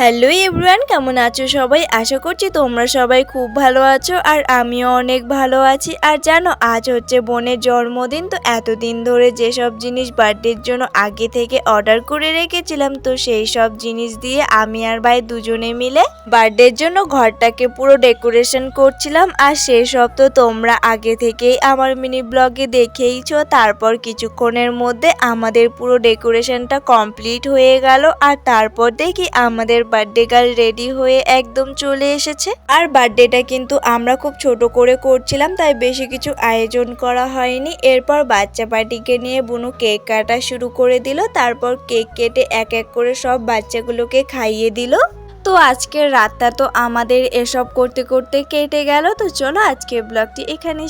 Hello everyone, কেমন আছো সবাই? আশা করছি তোমরা সবাই খুব ভালো আছো আর আমিও অনেক ভালো আছি। আর জানো, আজ হচ্ছে বোনের জন্মদিন, তো এতদিন ধরে যেসব জিনিস বার্থডের জন্য আগে থেকে অর্ডার করে রেখেছিলাম, তো সেই সব জিনিস দিয়ে আমি আর ভাই দুজনে মিলে বার্থডের জন্য ঘরটাকে পুরো ডেকোরেশন করছিলাম। আর সেই সব তো তোমরা আগে থেকেই আমার মিনি ব্লগে দেখেইছো। তারপর কিছুক্ষণের মধ্যে আমাদের পুরো ডেকোরেশনটা কমপ্লিট হয়ে গেল। আর তারপর দেখি আমাদের বার্থডে গার্ল রেডি হয়ে একদম চলে এসেছে। আর বার্থডেটা কিন্তু আমরা খুব ছোট করে করছিলাম, তাই বেশি কিছু আয়োজন করা হয়নি। এরপর বাচ্চা পার্টিকে নিয়ে বুনু কেক কাটা শুরু করে দিল, তারপর কেক কেটে এক এক করে সব বাচ্চাগুলোকে খাইয়ে দিল। তো আজকের রাতটা তো আমাদের এসব করতে করতে কেটে গেল, তো চলো আজকের ব্লগটি এখানে